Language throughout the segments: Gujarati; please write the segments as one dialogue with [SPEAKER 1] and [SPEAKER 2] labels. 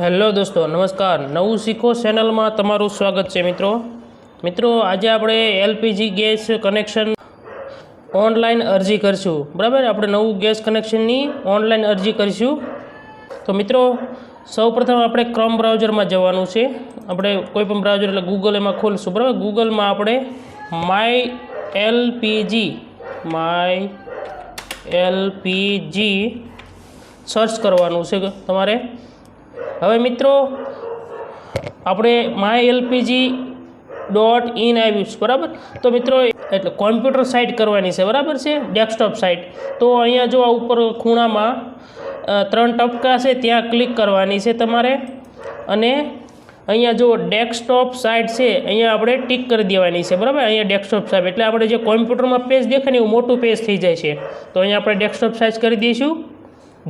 [SPEAKER 1] હેલો દોસ્તો, નમસ્કાર. નવું શીખો ચેનલમાં તમારું સ્વાગત છે મિત્રો. મિત્રો, આજે આપણે એલપીજી ગેસ કનેક્શન ઓનલાઈન અરજી કરીશું. બરાબર? આપણે નવું ગેસ કનેક્શનની ઓનલાઈન અરજી કરીશું. તો મિત્રો, સૌપ્રથમ આપણે ક્રોમ બ્રાઉઝરમાં જવાનું છે. આપણે કોઈપણ બ્રાઉઝર, એટલે ગૂગલ એમાં ખોલીશું. બરાબર? ગૂગલમાં આપણે my L P G my L P G search કરવાનું છે તમારે. હવે મિત્રો, આપણે માય એલપીજી ડોટ ઇન આવ્યું છે, બરાબર? તો મિત્રો, એટલે કોમ્પ્યુટર સાઇટ કરવાની છે, બરાબર છે? ડેસ્કટોપ સાઇટ તો અહીંયા જો આ ઉપર ખૂણામાં ત્રણ ટપકા છે, ત્યાં ક્લિક કરવાની છે તમારે. અને અહીંયા જો ડેસ્કટોપ સાઇટ છે, અહીંયા આપણે ટીક કરી દેવાની છે, બરાબર? અહીંયા ડેસ્કટોપ સાઇટ એટલે આપણે જે કોમ્પ્યુટરમાં પેજ દેખાય ને, એવું મોટું પેજ થઈ જાય છે. તો અહીંયા આપણે ડેસ્કટોપ સાઇઝ કરી દઈશું.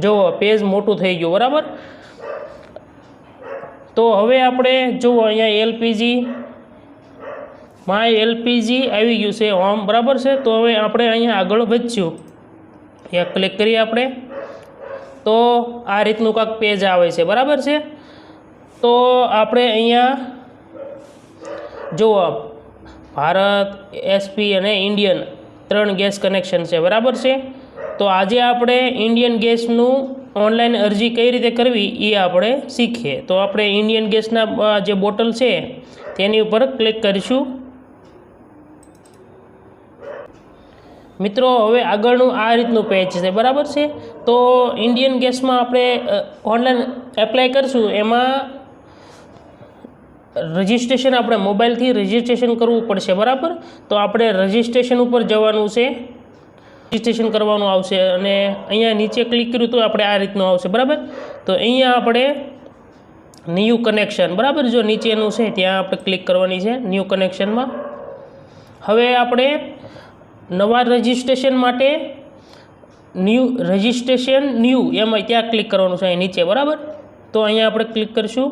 [SPEAKER 1] જુઓ પેજ મોટું થઈ ગયું, બરાબર? તો હવે આપણે જુઓ અહીંયા એલપીજી માય એલપીજી આવી ગયું છે હોમ બરાબર છે? તો હવે આપણે અહીંયા આગળ વધશું. અહીંયા ક્લિક કરીએ આપણે. તો આ રીતનું કાંક પેજ આવે છે, બરાબર છે? તો આપણે અહીંયા જુઓ, ભારત એસપી અને ઇન્ડિયન ત્રણ ગેસ કનેક્શન છે, બરાબર છે? તો આજે આપણે ઇન્ડિયન ગેસનું ઓનલાઈન અરજી કઈ રીતે કરવી એ આપણે શીખીએ. તો આપણે ઇન્ડિયન ગેસના જે બોટલ છે, તેની ઉપર ક્લિક કરીશું. મિત્રો, હવે આગળનું આ રીતનું પેજ છે, બરાબર છે? તો ઇન્ડિયન ગેસમાં આપણે ઓનલાઈન એપ્લાય કરીશું. એમાં રજિસ્ટ્રેશન આપણે મોબાઈલથી રજિસ્ટ્રેશન કરવું પડશે, બરાબર? તો આપણે રજિસ્ટ્રેશન ઉપર જવાનું છે. રજિસ્ટ્રેશન કરવાનું આવશે અને અહીંયા નીચે ક્લિક કર્યું તો આપણે આ રીતનું આવશે, બરાબર? તો અહીંયા આપણે ન્યૂ કનેક્શન બરાબર? જો નીચેનું છે, ત્યાં આપણે ક્લિક કરવાની છે ન્યૂ કનેક્શનમાં હવે આપણે નવા રજિસ્ટ્રેશન માટે ન્યૂ રજિસ્ટ્રેશન ન્યૂ એમાં ત્યાં ક્લિક કરવાનું છે, અહીં નીચે, બરાબર? તો અહીંયા આપણે ક્લિક કરીશું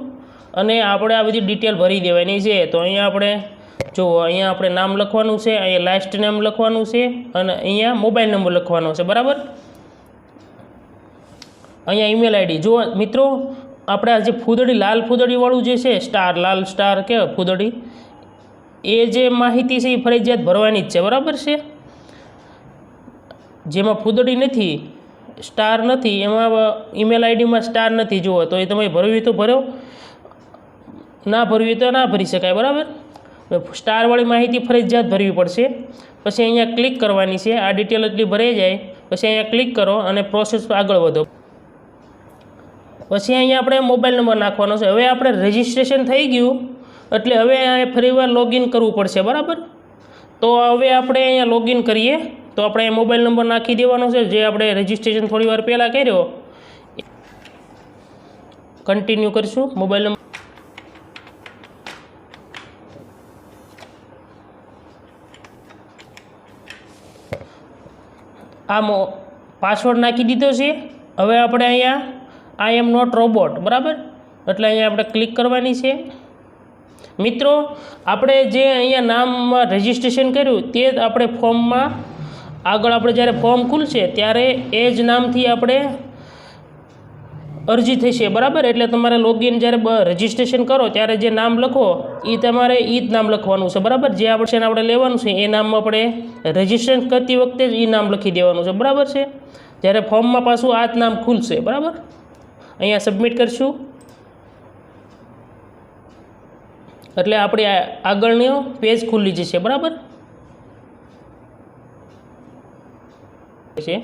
[SPEAKER 1] અને આપણે આ બધી ડિટેલ ભરી દેવાની છે. તો અહીંયા આપણે જો અહીંયા આપણે નામ લખવાનું છે, અહીંયા લાસ્ટ નેમ લખવાનું છે અને અહીંયા મોબાઈલ નંબર લખવાનો છે, બરાબર? અહીંયા ઈમેલ આઈડી જો મિત્રો, આપણે આ જે ફૂદડી, લાલ ફૂદડીવાળું જે છે સ્ટાર લાલ સ્ટાર કે ફૂદડી, એ જે માહિતી છે એ ફરજિયાત ભરવાની જ છે, બરાબર છે? જેમાં ફૂદડી નથી સ્ટાર નથી, એમાં ઈમેલ આઈડીમાં સ્ટાર નથી, જુઓ, તો એ તમે ભરવી તો ભરો. ના ભરવી તો ના ભરી શકાય, બરાબર? સ્ટારવાળી માહિતી ફરજિયાત ભરવી પડશે. પછી અહીંયા ક્લિક કરવાની છે. આ ડિટેલ એટલી ભરાઈ જાય. પછી અહીંયા ક્લિક કરો અને પ્રોસેસ આગળ વધો. પછી અહીંયા આપણે મોબાઈલ નંબર નાખવાનો છે. હવે આપણે રજિસ્ટ્રેશન થઈ ગયું. એટલે હવે અહીંયા ફરીવાર લોગિન કરવું પડશે, બરાબર? તો હવે આપણે અહીંયા લોગિન કરીએ. તો આપણે મોબાઈલ નંબર નાખી દેવાનો છે. જે આપણે રજિસ્ટ્રેશન થોડી વાર પહેલાં કર્યો. કન્ટિન્યુ કરીશું. મોબાઈલ નંબર આ પાસવર્ડ નાખી દીધો છે. હવે આપણે અહીંયા આઈ એમ નોટ રોબોટ બરાબર? એટલે અહીંયા આપણે ક્લિક કરવાની છે. મિત્રો, આપણે જે અહીંયા નામમાં રજિસ્ટ્રેશન કર્યું તે જ આપણે ફોર્મમાં આગળ આપણે જ્યારે ફોર્મ ખુલશે, ત્યારે એ જ નામથી આપણે અરજી થશે, બરાબર? એટલે તમારે લોગિન જ્યારે રજિસ્ટ્રેશન કરો, ત્યારે જે નામ લખો એ તમારે એ જ નામ લખવાનું છે, બરાબર? જે આપણે આપણે લેવાનું છે, એ નામ આપણે રજીસ્ટ્રેશન કરતી વખતે જ એ નામ લખી દેવાનું છે, બરાબર છે? જ્યારે ફોર્મમાં પાછું આ જ નામ ખુલશે, બરાબર? અહીંયા સબમિટ કરશું. એટલે આપણે આગળનો પેજ ખુલ્લી જશે, બરાબર? છે.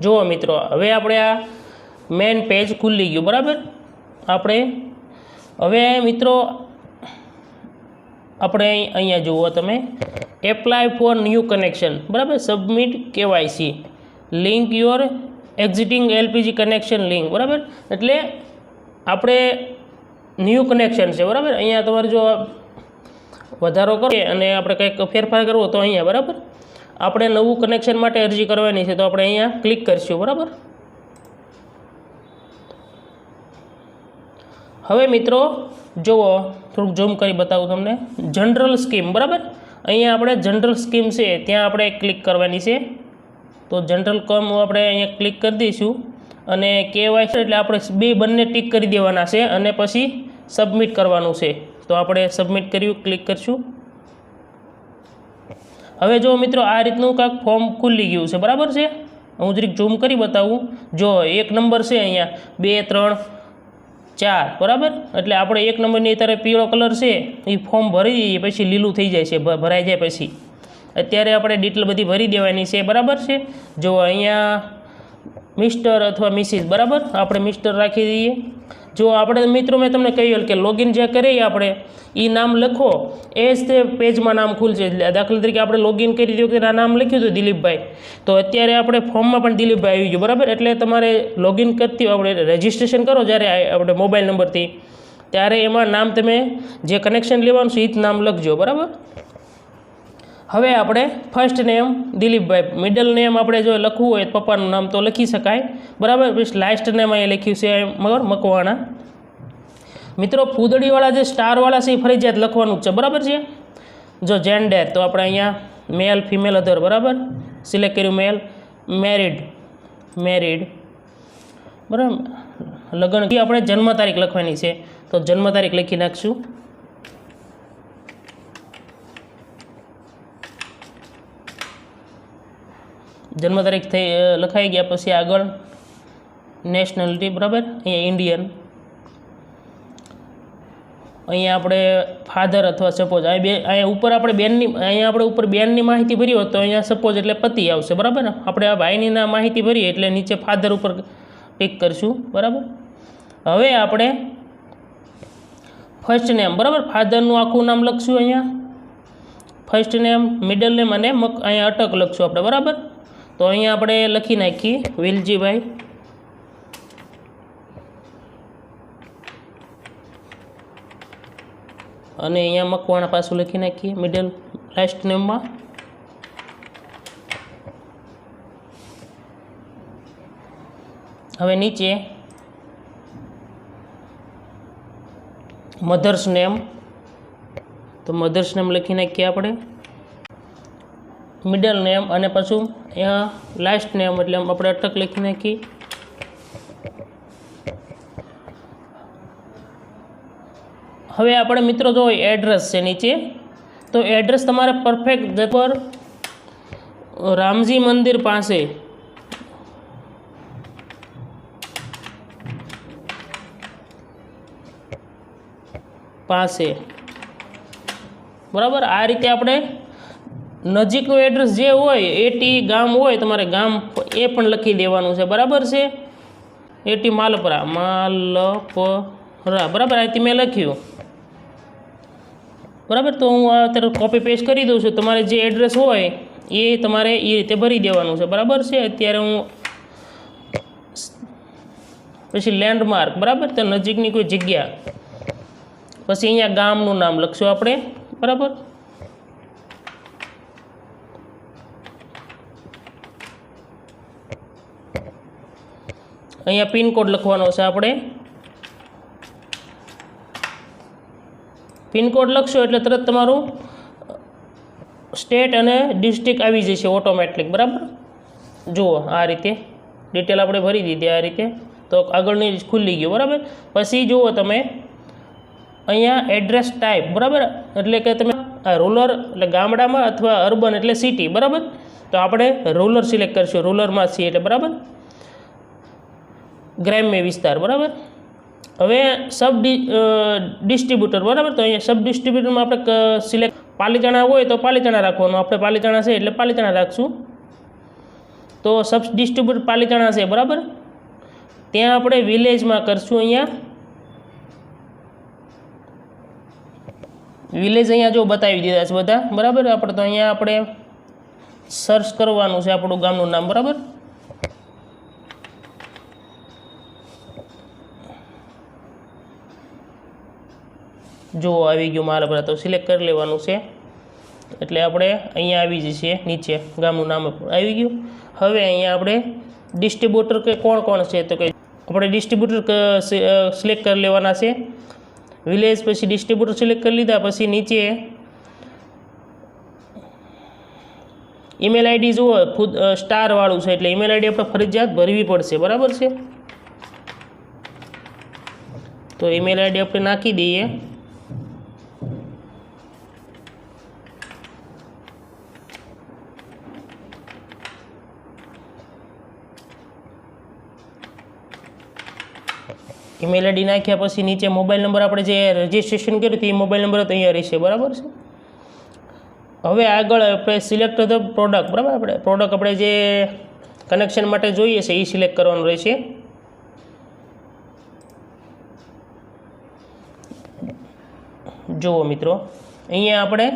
[SPEAKER 1] જુઓ મિત્રો, હવે આપણે આ મેન પેજ ખુલ્લી ગયું, બરાબર? આપણે, હવે મિત્રો, આપણે અહીં- અહીંયા જુઓ તમે. એપ્લાય ફોર ન્યૂ કનેક્શન બરાબર? Submit K Y C. Link your existing L P G connection link બરાબર? એટલે આપણે ન્યૂ કનેક્શન છે, બરાબર? અહીંયા તમારે જો વધારો કરો અને આપણે કંઈક ફેરફાર કરવો તો અહીંયા, બરાબર? આપણે નવું કનેક્શન માટે અરજી કરવાની છે, તો આપણે અહીંયા ક્લિક કરીશું, બરાબર? હવે મિત્રો, જુઓ, થોડુંક ઝૂમ કરી બતાવું તમને. જનરલ સ્કીમ બરાબર? અહીંયા આપણે જનરલ સ્કીમ છે, ત્યાં આપણે ક્લિક કરવાની છે. તો જનરલ કમ આપણે અહીંયા ક્લિક કરી દઈશું. અને કેવાય એટલે આપણે બે બંને ટીક કરી દેવાના છે અને પછી સબમિટ કરવાનું છે. તો આપણે સબમિટ કર્યું ક્લિક કરીશું. હવે જો મિત્રો, આ રીતનું કાંક ફોર્મ ખુલી ગયું છે, બરાબર છે? હું જરીક ઝૂમ કરી બતાવું. જો એક નંબર છે અહીંયા. બે, ત્રણ ચાર, બરાબર? એટલે આપણે એક નંબરની અત્યારે પીળો કલર છે એ ફોર્મ ભરી દઈએ, પછી લીલું થઈ જાય છે ભરાઈ જાય પછી. અત્યારે આપણે ડિટેલ બધી ભરી દેવાની છે, બરાબર છે? જો અહીંયા મિસ્ટર અથવા મિસિસ, બરાબર? આપણે મિસ્ટર રાખી દઈએ. જો આપણે, મિત્રો, મેં તમને કહ્યું કે લોગિન જે કરીએ આપણે એ નામ લખો. એ જ તે પેજમાં નામ ખુલશે. એટલે દાખલા તરીકે આપણે લોગિન કરી દીધું કે નામ લખ્યું હતું દિલીપભાઈ. તો અત્યારે આપણે ફોર્મમાં પણ દિલીપભાઈ આવી ગયું, બરાબર? એટલે તમારે લોગિન કરતી આપણે રજિસ્ટ્રેશન કરો જ્યારે આપણે મોબાઈલ નંબરથી ત્યારે એમાં નામ તમે જે કનેક્શન લેવાનું છે એ જ નામ લખજો, બરાબર? હવે આપણે first name Dilipbhai middle name આપણે જો લખવું હોય તો પપ્પાનું નામ તો લખી શકાય. બરાબર? પછી લાસ્ટ નેમ અહીંયા લખ્યું છે મગર મકવાણા. મિત્રો, ફૂદડીવાળા જે સ્ટારવાળા છે એ ફરજિયાત લખવાનું છે. બરાબર છે? જો જેન્ડર તો આપણે અહીંયા મેલ ફિમેલ અધર બરાબર? સિલેક્ટ કર્યું મેલ મેરિડ મેરિડ બરાબર? લગ્ન. આપણે જન્મ તારીખ લખવાની છે. તો જન્મ તારીખ લખી નાખશું. જન્મ તારીખ થઈ લખાઈ ગયા પછી આગળ નેશનાલિટી બરાબર? અહીંયા ઇન્ડિયન. અહીંયા આપણે ફાધર અથવા સપોઝ અહીં બે, અહીંયા ઉપર આપણે બેનની, અહીંયા આપણે ઉપર બેનની માહિતી ભરી હોત તો અહીંયા સપોઝ એટલે પતિ આવશે, બરાબર? આપણે આ ભાઈનીના માહિતી ભરીએ એટલે નીચે ફાધર ઉપર ટિક કરીશું, બરાબર? હવે આપણે ફર્સ્ટ નેમ, બરાબર? ફાધરનું આખું નામ લખશું અહીંયા. ફર્સ્ટ નેમ, મિડલ નેમ અને મક, અહીંયા અટક લખશું આપણે, બરાબર? તો અહીંયા આપણે લખી નાખીએ, વિલજીભાઈ. અને અહીંયા મકવાણા પાછું લખી નાખીએ મિડલ લાસ્ટ નેમમાં હવે નીચે મધર્સ નેમ તો મધર્સ નેમ લખી નાખીએ આપણે. મિડલ નેમ અને પાછું અહીંયા લાસ્ટ નેમ એટલે આપણે અટક લખી નાખી હવે આપણે મિત્રો જો એડ્રેસ છે નીચે તો એડ્રેસ તમારે પરફેક્ટ જબર રામજી મંદિર પાસે પાસે. બરાબર? આ રીતે આપણે નજીકનું એડ્રેસ જે હોય એટી ગામ હોય, તમારે ગામ એ પણ લખી દેવાનું છે. બરાબર છે? એટી માલપરા. માલપરા. બરાબર આથી મેં લખ્યું. બરાબર, તો હું અત્યારે કોપી પેસ્ટ કરી દઉં છું. તમારે જે એડ્રેસ હોય, એ તમારે એ રીતે ભરી દેવાનું છે. બરાબર છે? અત્યારે હું પછી લેન્ડમાર્ક બરાબર? તો નજીકની કોઈ જગ્યા. પછી અહીંયા ગામનું નામ લખશું આપણે. બરાબર? અહીંયા પિનકોડ લખવાનો છે આપણે. પિનકોડ લખશો એટલે તરત તમારું સ્ટેટ અને ડિસ્ટ્રિક્ટ આવી જશે ઓટોમેટિક, બરાબર? જુઓ આ રીતે. ડિટેલ આપણે ભરી દીધી આ રીતે. તો આગળની ખુલ્લી ગયું, બરાબર? પછી જુઓ તમે, અહીંયા એડ્રેસ ટાઈપ, બરાબર? એટલે કે તમે આ રૂરલ એટલે ગામડામાં અથવા અર્બન એટલે સિટી, બરાબર? તો આપણે રૂરલ સિલેક્ટ કરશું, રૂરલમાં છીએ એટલે, બરાબર? ગ્રામ્ય વિસ્તાર, બરાબર? હવે સબ ડિસ્ટ્રીબ્યુટર બરાબર? તો અહીંયા સબ ડિસ્ટ્રીબ્યુટરમાં આપણે સિલેક્ટ પાલીતાણા હોય તો પાલીતાણા રાખવાનું. આપણે પાલીતાણા છે એટલે પાલીતાણા રાખશું. તો સબ ડિસ્ટ્રીબ્યુટર પાલીતાણા છે, બરાબર? ત્યાં આપણે વિલેજમાં કરશું અહીંયા. વિલેજ અહીંયા જો બતાવી દીધા છે બધા, બરાબર? આપણે તો અહીંયા આપણે સર્ચ કરવાનું છે આપણું ગામનું નામ, બરાબર? જો આવી ગયું મારા પર તો સિલેક્ટ કરી લેવાનું છે. એટલે આપણે અહીંયા આવી જઈએ નીચે, ગામનું નામ આવી ગયું. હવે અહીંયા આપણે ડિસ્ટ્રીબ્યુટર કે કોણ કોણ છે તો કે આપણે ડિસ્ટ્રીબ્યુટર સિલેક્ટ કરી લેવાના છે. વિલેજ પછી ડિસ્ટ્રીબ્યુટર સિલેક્ટ કરી લીધા, પછી નીચે ઈમેલ આઈડી જુઓ, ખુદ સ્ટારવાળું છે એટલે ઈમેલ આઈડી આપણે ફરજિયાત ભરવી પડશે, બરાબર છે? તો ઈમેલ આઈડી આપણે નાખી દઈએ. ઈમેલ આઈડી નાખ્યા પછી નીચે મોબાઈલ નંબર આપણે જે રજિસ્ટ્રેશન કર્યું હતું એ મોબાઈલ નંબર તો અહીંયા રહેશે, બરાબર છે? હવે આગળ આપણે સિલેક્ટ ધ પ્રોડક્ટ બરાબર? આપણે પ્રોડક્ટ આપણે જે કનેક્શન માટે જોઈએ છે એ સિલેક્ટ કરવાનું રહેશે. જુઓ મિત્રો, અહીંયા આપણે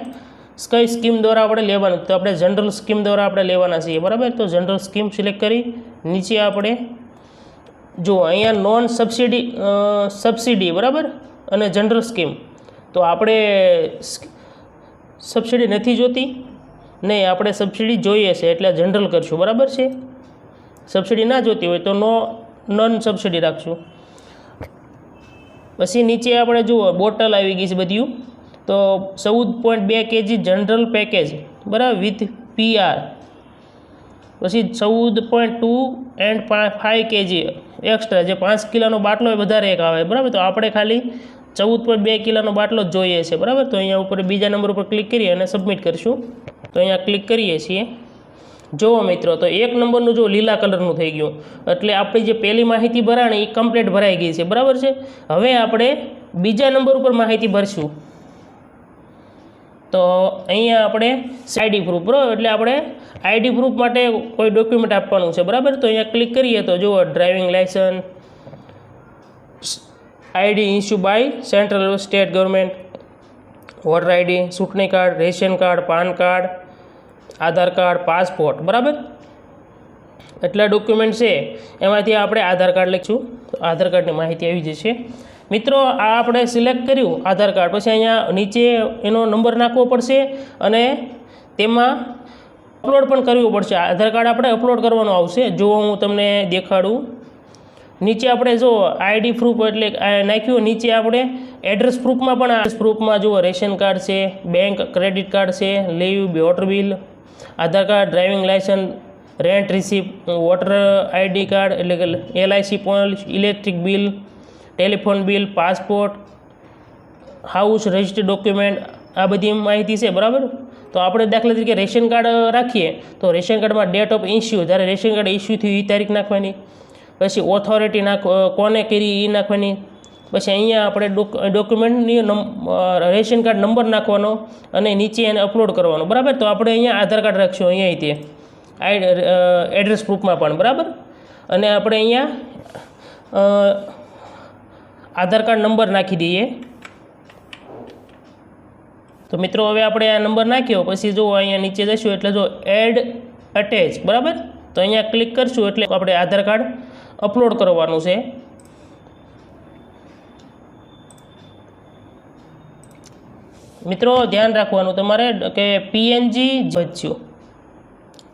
[SPEAKER 1] કઈ સ્કીમ દ્વારા આપણે લેવાનું? તો આપણે જનરલ સ્કીમ દ્વારા આપણે લેવાના છીએ, બરાબર? તો જનરલ સ્કીમ સિલેક્ટ કરી, નીચે આપણે જુઓ અહીંયા નોન સબસિડી સબસિડી બરાબર? અને જનરલ સ્કીમ તો આપણે સબસિડી નથી જોતી? નહીં, આપણે સબસિડી જોઈએ છે, એટલે જનરલ કરશું, બરાબર છે? સબસિડી ના જોતી હોય તો નો નોન સબસિડી રાખશું. પછી નીચે આપણે જુઓ, બોટલ આવી ગઈ છે બધું તો ચૌદ પોઈન્ટ બે કેજી જનરલ પેકેજ બરાબર? વિથ પીઆર પછી ચૌદ point two and five K G extra જે પાંચ કિલોનો બાટલો વધારે એક આવે. બરાબર? તો આપણે ખાલી ચૌદ પોઈન્ટ બે કિલોનો બાટલો જ જોઈએ છે. બરાબર? તો અહીંયા ઉપર બીજા નંબર ઉપર ક્લિક કરીએ અને સબમિટ કરીશું. તો અહીંયા ક્લિક કરીએ છીએ. જુઓ મિત્રો, તો એક નંબરનું જો લીલા કલરનું થઈ ગયું. એટલે આપણી જે પહેલી માહિતી ભરાણી એ કમ્પ્લીટ ભરાઈ ગઈ છે. બરાબર છે? હવે આપણે બીજા નંબર ઉપર માહિતી ભરશું. તો અહીંયા આપણે આઈડી પ્રૂફ બરાબર? એટલે આપણે આઈડી પ્રૂફ માટે કોઈ ડોક્યુમેન્ટ આપવાનું છે, બરાબર? તો અહીંયા ક્લિક કરીએ તો જુઓ driving licence I D issue by central state government voter I D ચૂંટણી card ration card PAN card Aadhaar card passport બરાબર? એટલા ડોક્યુમેન્ટ છે. એમાંથી આપણે આધાર કાર્ડ લખીશું આધાર કાર્ડની માહિતી આવી જશે. મિત્રો, આ આપણે સિલેક્ટ કર્યું આધાર કાર્ડ. પછી અહીંયા નીચે એનો નંબર નાખવો પડશે અને તેમાં અપલોડ પણ કરવું પડશે. આધાર કાર્ડ આપણે અપલોડ કરવાનું આવશે. જો હું તમને દેખાડું. નીચે આપણે જો આઈડી પ્રૂફ એટલે નાખ્યું, નીચે આપણે એડ્રેસ પ્રૂફમાં પણ એડ્રેસ પ્રૂફમાં જુઓ, રેશન કાર્ડ છે બેંક ક્રેડિટ કાર્ડ છે leave water bill Aadhaar card driving licence rent receipt voter I D card એટલે કે L I C policy electric bill telephone bill, passport, house, registered document, આ બધી માહિતી છે, બરાબર? તો આપણે દાખલા તરીકે રેશન કાર્ડ રાખીએ, તો રેશન કાર્ડમાં ડેટ ઓફ ઇસ્યુ જ્યારે રેશન કાર્ડ ઇસ્યુ થયું એ તારીખ નાખવાની, પછી ઓથોરિટી નાખ કોને કરી એ નાખવાની, પછી અહીંયા આપણે ડોક, ડોક્યુમેન્ટની રેશન કાર્ડ નંબર નાખવાનો અને નીચે એને અપલોડ કરવાનો, બરાબર? તો આપણે અહીંયા આધાર કાર્ડ રાખશું અહીંયા તે એડ્રેસ પ્રૂફમાં પણ, બરાબર? અને આપણે અહીંયા આધાર કાર્ડ નંબર નાખી દઈએ. તો મિત્રો, હવે આપણે આ નંબર નાખ્યો, પછી જો અહીંયા નીચે જઈશું એટલે જો એડ અટેચ બરાબર? તો અહીંયા ક્લિક કરશું, એટલે આપણે આધાર કાર્ડ અપલોડ કરવાનું છે. મિત્રો, ધ્યાન રાખવાનું, તમારે કે પીએનજી વધ્યું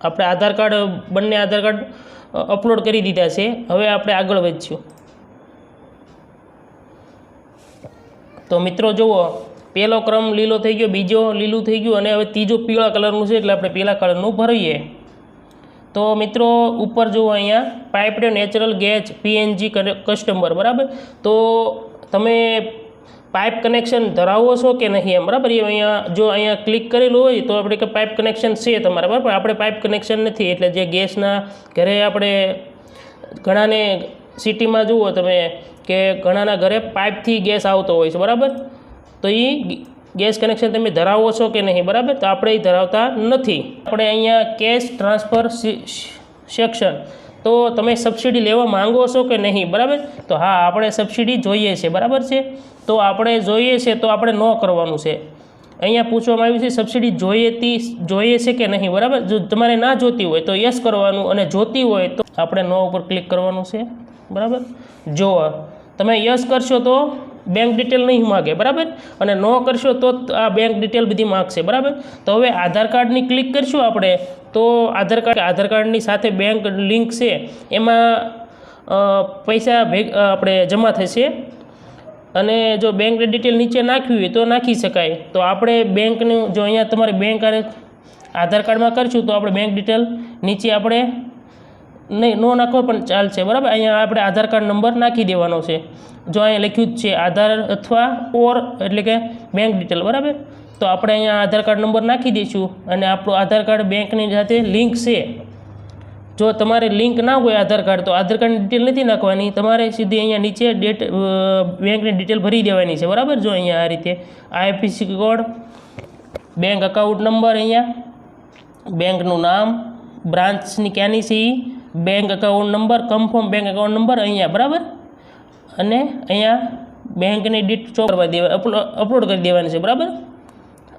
[SPEAKER 1] આપણે આધાર કાર્ડ, બંને આધાર કાર્ડ અપલોડ કરી દીધા છે. હવે આપણે આગળ વધ્યું તો મિત્રો જુઓ પહેલો ક્રમ લીલો થઈ ગયો, બીજો લીલું થઈ ગયું અને હવે ત્રીજો પીળા કલરનું છે એટલે આપણે પીળા કલરનું ભરીએ. તો મિત્રો ઉપર જુઓ અહીંયા piped natural gas P N G customer બરાબર? તો તમે પાઇપ કનેક્શન ધરાવો છો કે નહીં એમ, બરાબર? એ અહીંયા જો અહીંયા ક્લિક કરેલું હોય તો આપણે કે પાઇપ કનેક્શન છે તમારા, બરાબર? આપણે પાઇપ કનેક્શન નથી, એટલે જે ગેસના ઘરે આપણે ઘણાને સિટીમાં જુઓ તમે કે ઘણાના ઘરે પાઇપથી ગેસ આવતો હોય છે, બરાબર? તો એ ગેસ કનેક્શન તમે ધરાવો છો કે નહીં, બરાબર? તો આપણે એ ધરાવતા નથી. આપણે અહીંયા કેશ ટ્રાન્સફર સેક્શન. તો તમે સબસિડી લેવા માંગો છો કે નહીં, બરાબર? તો હા, આપણે સબસિડી જોઈએ છે, બરાબર છે? તો આપણે જોઈએ છે, તો આપણે ન કરવાનું છે. અહીંયા પૂછવામાં આવ્યું છે, સબસિડી જોઈતી જોઈએ છે કે નહીં, બરાબર? જો તમારે ના જોતી હોય તો યસ કરવાનું અને જોતી હોય તો આપણે નો ઉપર ક્લિક કરવાનું છે. બરાબર? જો તમે યસ કરશો તો બેંક ડિટેલ નહીં માગે, બરાબર? અને નો કરશો તો આ બેંક ડિટેલ બધી માગશે, બરાબર? તો હવે આધાર કાર્ડની ક્લિક કરશું આપણે, તો આધાર કાર્ડ, આધાર કાર્ડની સાથે બેંક લિંક છે, એમાં પૈસા ભેગ આપણે જમા થશે. અને જો બેંક ડિટેલ નીચે નાખવી હોય તો નાખી શકાય. તો આપણે બેંકનું જો અહીંયા તમારે બેંક આધાર કાર્ડમાં કરશું તો આપણે બેંક ડિટેલ નીચે આપણે નહીં, નો નાખો પણ ચાલશે બરાબર? અહીંયા આપણે આધાર કાર્ડ નંબર નાખી દેવાનો છે. જો અહીંયા લખ્યું જ છે આધાર અથવા ઓર એટલે કે બેંક ડિટેલ બરાબર? તો આપણે અહીંયા આધાર કાર્ડ નંબર નાખી દઈશું અને આપણું આધાર કાર્ડ બેંકની સાથે લિંક છે. જો તમારે લિંક ના હોય આધાર કાર્ડ, તો આધાર કાર્ડની ડિટેલ નથી નાખવાની. તમારે સીધી અહીંયા નીચે ડેટ બેંકની ડિટેલ ભરી દેવાની છે, બરાબર? જો અહીંયા આ રીતે IFSC code bank account number અહીંયા બેંકનું નામ બ્રાન્ચની ક્યાંની છે ઈ? Bank account number confirm bank account number અહીંયા, બરાબર? અને અહીંયા બેંકની ડીટ ચો કરવા દેવા અપલોડ કરી દેવાની છે, બરાબર?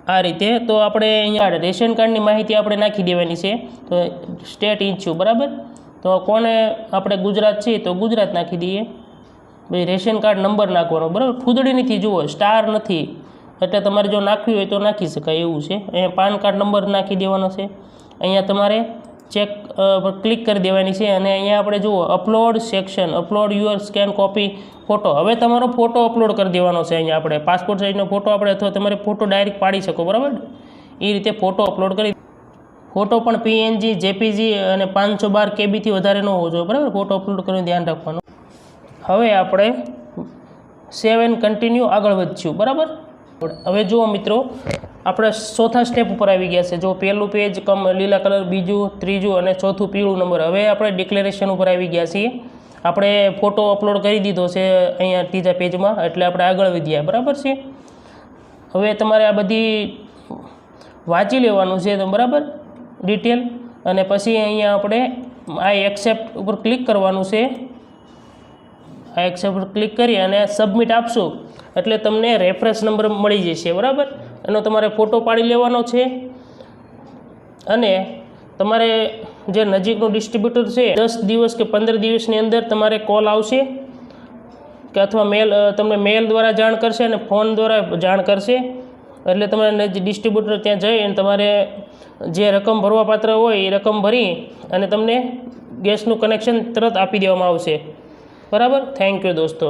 [SPEAKER 1] આ રીતે. તો આપણે અહીંયા રેશન કાર્ડની માહિતી આપણે નાખી દેવાની છે. તો સ્ટેટ ઈચ્છું બરાબર? તો કોને આપણે ગુજરાત છીએ તો ગુજરાત નાખી દઈએ. ભાઈ, રેશન કાર્ડ નંબર નાખવાનો, બરાબર? ફૂદડી નથી જુઓ સ્ટાર નથી. એટલે તમારે જો નાખવી હોય તો નાખી શકાય, એવું છે. અહીંયા પાન કાર્ડ નંબર નાખી દેવાનો છે. અહીંયા તમારે ચેક ક્લિક કરી દેવાની છે અને અહીંયા આપણે જુઓ upload section upload your scan copy photo હવે તમારો ફોટો અપલોડ કરી દેવાનો છે અહીંયા આપણે. પાસપોર્ટ સાઇઝનો ફોટો આપણે અથવા તમારે ફોટો ડાયરેક્ટ પાડી શકો, બરાબર? એ રીતે ફોટો અપલોડ કરી ફોટો પણ પીએનજી જેપીજી અને પાંચસો બાર કેબીથી વધારે ન હોવો જોઈએ, બરાબર? ફોટો અપલોડ કરીને ધ્યાન રાખવાનું. હવે આપણે સેવ એન્ડ કન્ટિન્યુ આગળ વધશું, બરાબર? હવે જુઓ મિત્રો આપણે ચોથા સ્ટેપ ઉપર આવી ગયા છે. જો પહેલું પેજ કમ લીલા કલર, બીજું, ત્રીજું અને ચોથું પીળું નંબર હવે આપણે ડિક્લેરેશન ઉપર આવી ગયા છીએ. આપણે ફોટો અપલોડ કરી દીધો છે અહીંયા ત્રીજા પેજમાં એટલે આપણે આગળ વધ્યા. બરાબર છે? હવે તમારે આ બધી વાંચી લેવાનું છે બરાબર? ડિટેલ અને પછી અહીંયા આપણે આ એક્સેપ્ટ ઉપર ક્લિક કરવાનું છે. આ એક્સેપ્ટ ક્લિક કરી અને સબમિટ આપશો. એટલે તમને રેફરન્સ નંબર મળી જશે. બરાબર? એનો તમારે ફોટો પાડી લેવાનો છે. અને તમારે જે નજીકનું ડિસ્ટ્રીબ્યુટર છે, દસ દિવસ કે પંદર દિવસની અંદર તમારે કોલ આવશે કે અથવા મેલ તમને મેલ દ્વારા જાણ કરશે અને ફોન દ્વારા જાણ કરશે. એટલે તમારે ડિસ્ટ્રીબ્યુટર ત્યાં જઈ અને તમારે જે રકમ ભરવાપાત્ર હોય એ રકમ ભરી અને તમને ગેસનું કનેક્શન તરત આપી દેવામાં આવશે. બરાબર? થેન્ક યુ દોસ્તો.